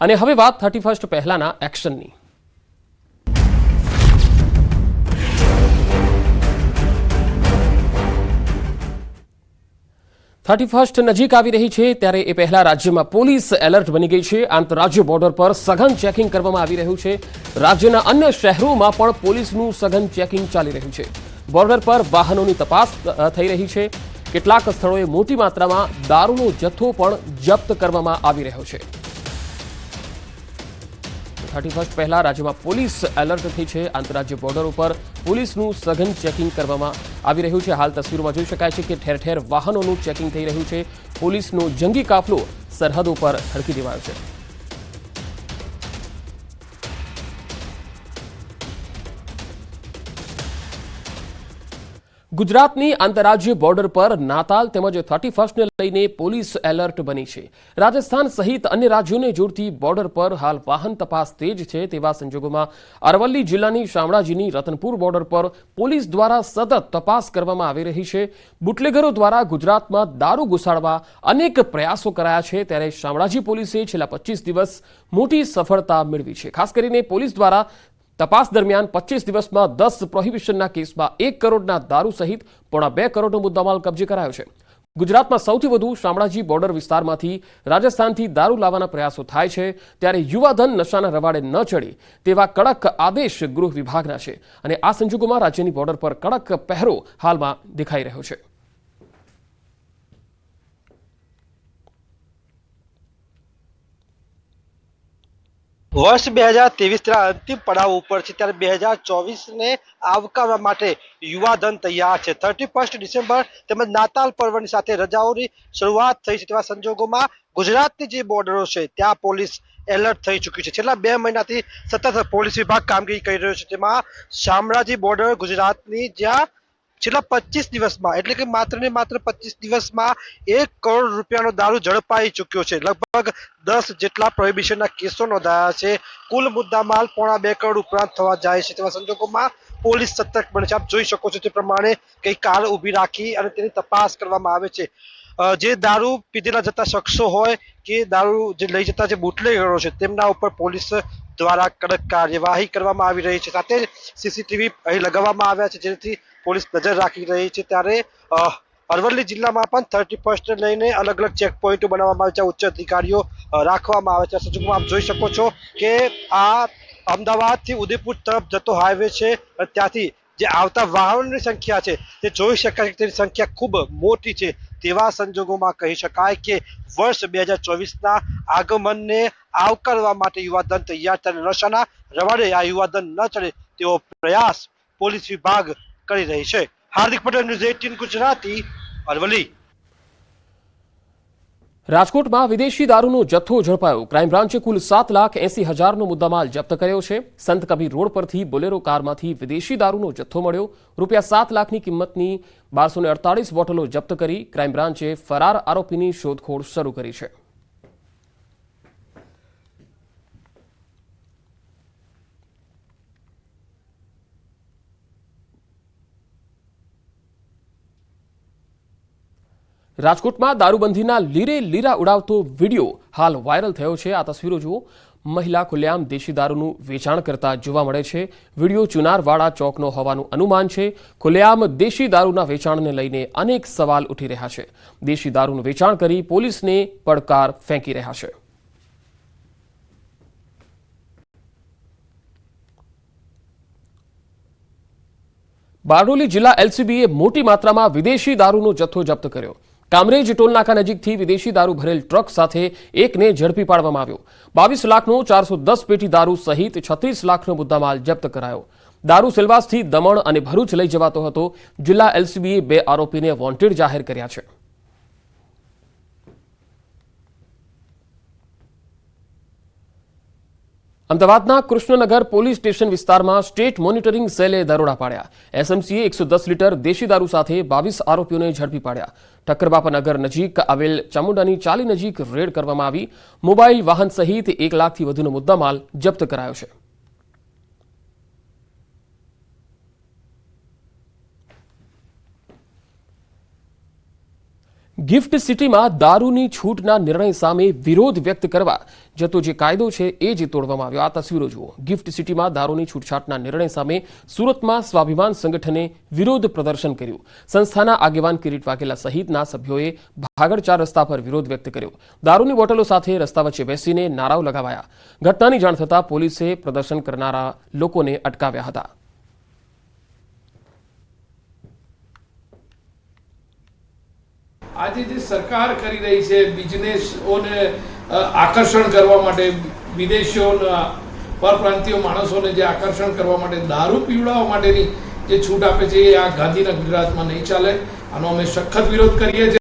અને હવે વાત થર્ટી ફર્સ્ટ પહેલાના એક્શનની. થર્ટી ફર્સ્ટ નજીક આવી રહી છે ત્યારે એ પહેલા રાજ્યમાં પોલીસ એલર્ટ બની ગઈ છે. આંતરરાજ્ય બોર્ડર પર સઘન ચેકિંગ કરવામાં આવી રહ્યું છે. રાજ્યના અન્ય શહેરોમાં પણ પોલીસનું સઘન ચેકિંગ ચાલી રહ્યું છે. બોર્ડર પર વાહનોની તપાસ થઈ રહી છે. કેટલાક સ્થળોએ મોટી માત્રામાં દારૂનો જથ્થો પણ જપ્ત કરવામાં આવી રહ્યો છે. થર્ટી ફર્સ્ટ પહેલા રાજ્યમાં પોલીસ એલર્ટ થઈ છે. આંતરરાજ્ય બોર્ડર ઉપર પોલીસનું સઘન ચેકિંગ કરવામાં આવી રહ્યું છે. હાલ તસવીરોમાં જોઈ શકાય છે કે ઠેર ઠેર વાહનોનું ચેકિંગ થઈ રહ્યું છે. પોલીસનો જંગી કાફલો સરહદ ઉપર હડકી દેવાયો છે. ગુજરાતની આંતરરાજ્ય બોર્ડર પર નાતાલ તેમજ થર્ટી ફર્સ્ટને લઈને પોલીસ એલર્ટ બની છે. રાજસ્થાન સહિત અન્ય રાજ્યોને જોડતી બોર્ડર પર હાલ વાહન તપાસ તેજ છે તેવા સંજોગોમાં અરવલ્લી જિલ્લાની શામળાજીની રતનપુર બોર્ડર પર પોલીસ દ્વારા સતત તપાસ કરવામાં આવી રહી છે. બુટલેગરો દ્વારા ગુજરાતમાં દારૂ ઘુસાડવા અનેક પ્રયાસો કરાયા છે. ત્યારે શામળાજી પોલીસે છેલ્લા પચીસ દિવસ મોટી સફળતા મેળવી છે. ખાસ કરીને પોલીસ દ્વારા તપાસ દરમિયાન પચીસ દિવસમાં દસ પ્રોહિબિશનના કેસમાં એક કરોડના દારૂ સહિત પોણા બે કરોડનો મુદ્દામાલ કબજે કરાયો છે. ગુજરાતમાં સૌથી વધુ શામળાજી બોર્ડર વિસ્તારમાંથી રાજસ્થાનથી દારૂ લાવવાના પ્રયાસો થાય છે, ત્યારે યુવાધન નશાના રવાડે ન ચડે તેવા કડક આદેશ ગૃહ વિભાગના છે અને આ સંજોગોમાં રાજ્યની બોર્ડર પર કડક પહેરો હાલમાં દેખાઈ રહ્યો છે. વર્ષ બે હજાર ત્રેવીસ અંતિમ પડાવ ઉપર છે, ત્યારે બે હજાર ચોવીસને આવકારવા માટે યુવાધન તૈયાર છે. થર્ટી ફર્સ્ટ ડિસેમ્બર તેમજ નાતાલ પર્વની સાથે રજાઓની શરૂઆત થઈ છે, તેવા સંજોગોમાં ગુજરાતની જે બોર્ડરો છે, ત્યાં પોલીસ એલર્ટ થઈ ચૂક્યું છે. છેલ્લા બે મહિનાથી સતત પોલીસ વિભાગ કામગીરી કરી રહ્યો છે, તેમાં શામળાજી બોર્ડર ગુજરાતની જ્યાં છેલ્લા પચીસ દિવસમાં, એટલે કે માત્ર ને માત્ર પચીસ દિવસમાં એક કરોડ રૂપિયાનો દારૂ ઝડપાઈ ચૂક્યો છે. લગભગ દસ જેટલા પ્રોહિબિશનના કેસો નોંધાયા છે. કુલ મુદ્દામાલ પોણા બે કરોડ ઉપરાંત થવા જાય છે. તેવા સંજોગોમાં પોલીસ સતર્ક બને છે. આપ જોઈ શકો છો તે પ્રમાણે કઈ કાર ઊભી રાખી અને તેની તપાસ કરવામાં આવે છે. જે દારૂ પીધેલા જતા શખ્સો હોય કે દારૂ જે લઈ જતા જે બુટલેગરો છે, તેમના ઉપર પોલીસ દ્વારા કડક કાર્યવાહી કરવામાં આવી રહી છે. સાથે જ સીસીટીવી અહીં લગાવવામાં આવ્યા છે. જેથી પોલીસ નજર રાખી રહી છે ત્યારે અરવલ્લી જિલ્લામાં પણ થર્ટી ફર્સ્ટને લઈને અલગ અલગ ચેક પોઈન્ટો બનાવવામાં આવે છે. ઉચ્ચ અધિકારીઓ રાખવામાં આવે છે. આ આપ જોઈ શકો છો કે આ અમદાવાદથી ઉદયપુર તરફ જતો હાઈવે છે. ત્યાંથી જે આવતા વાહનોની સંખ્યા છે, તે જોઈ શકાય તેની સંખ્યા ખૂબ મોટી છે. તેવા સંજોગોમાં કહી શકાય કે વર્ષ બે હજાર ચોવીસના આગમનને આવકારવા માટે યુવાધન તૈયાર થયેલ નશાના રવાડે આ યુવાધન ન ચડે તેવો પ્રયાસ પોલીસ વિભાગ કરી રહી છે. હાર્દિક પટેલ ન્યૂઝ એટીન, ગુજરાતી અરવલી રાજકોટમાં વિદેશી દારૂનો જથ્થો ઝડપાયો. ક્રાઇમ બ્રાન્ચે કુલ સાત લાખ એસી હજારનો મુદ્દામાલ જપ્ત કર્યો છે. સંત કબીર રોડ પરથી બોલેરો કારમાંથી વિદેશી દારૂનો જથ્થો મળ્યો. રૂપિયા સાત લાખની કિંમતની બારસો અડતાલીસ બોટલો જપ્ત કરી ક્રાઇમ બ્રાન્ચે ફરાર આરોપીની શોધખોળ શરૂ કરી છે. રાજકોટમાં દારૂબંધીના લીરે લીરા ઉડાવતો વીડિયો હાલ વાયરલ થયો છે. આ તસવીરો જુઓ. મહિલા ખુલ્લેઆમ દેશી દારૂનું વેચાણ કરતા જોવા મળે છે. વીડિયો ચુનારવાડા ચોકનો હોવાનું અનુમાન છે. ખુલ્લેઆમ દેશી દારૂના વેચાણને લઈને અનેક સવાલ ઉઠી રહ્યા છે. દેશી દારૂનું વેચાણ કરી પોલીસને પડકાર ફેંકી રહ્યા છે. બારડોલી જિલ્લા એલસીબીએ મોટી માત્રામાં વિદેશી દારૂનો જથ્થો જપ્ત કર્યો. કામરેજ ટોલનાકા નજીકથી વિદેશી દારૂ ભરેલ ટ્રક સાથે એકને ઝડપી પાડવામાં આવ્યો. બાવીસ લાખનો ચારસો દસ પેટી દારૂ સહિત છત્રીસ લાખનો મુદ્દામાલ જપ્ત કરાયો. દારૂ સેલવાસથી દમણ અને ભરૂચ લઈ જવાતો હતો. જિલ્લા એલસીબીએ બે આરોપીને વોન્ટેડ જાહેર કર્યા છે. અમદાવાદના કૃષ્ણનગર પોલીસ સ્ટેશન વિસ્તારમાં સ્ટેટ મોનિટરિંગ સેલે દરોડા પાડ્યા. એસએમસીએ એકસો દસ લીટર દેશી દારૂ સાથે બાવીસ આરોપીઓને ઝડપી પાડ્યા. ઠક્કરબાપા નગર નજીક આવેલ ચામુંડાની ચાલી નજીક રેડ કરવામાં આવી. મોબાઈલ વાહન સહિત એક લાખથી વધુનો મુદ્દામાલ જપ્ત કરાયો છે. ગિફ્ટ સિટીમાં દારૂની છૂટના નિર્ણય સામે વિરોધ વ્યક્ત કરવા જતો જે કાયદો છે એ જ તોડવામાં આવ્યો. આ તસવીરો જુઓ. ગિફ્ટ સિટીમાં દારૂની છૂટછાટના નિર્ણય સામે સુરતમાં સ્વાભિમાન સંગઠને વિરોધ પ્રદર્શન કર્યું. સંસ્થાના આગેવાન કિરીટ વાઘેલા સહિતના સભ્યોએ ભાગળ ચાર રસ્તા પર વિરોધ વ્યક્ત કર્યો. દારૂની બોટલો સાથે રસ્તા વચ્ચે બેસીને નારાઓ લગાવાયા. ઘટનાની જાણ થતાં પોલીસે પ્રદર્શન કરનારા લોકોને અટકાવ્યા હતા. આજે જે સરકાર કરી રહી છે બિઝનેસોને અ, આકર્ષણ કરવા માટે વિદેશીઓના પરપ્રાંતીય માણસોને જે આકર્ષણ કરવા માટે દારૂ પીવડાવવા માટેની જે છૂટ આપે છે એ આ ગાંધીના ગુજરાતમાં નહીં ચાલે. આનો અમે સખત વિરોધ કરીએ છીએ.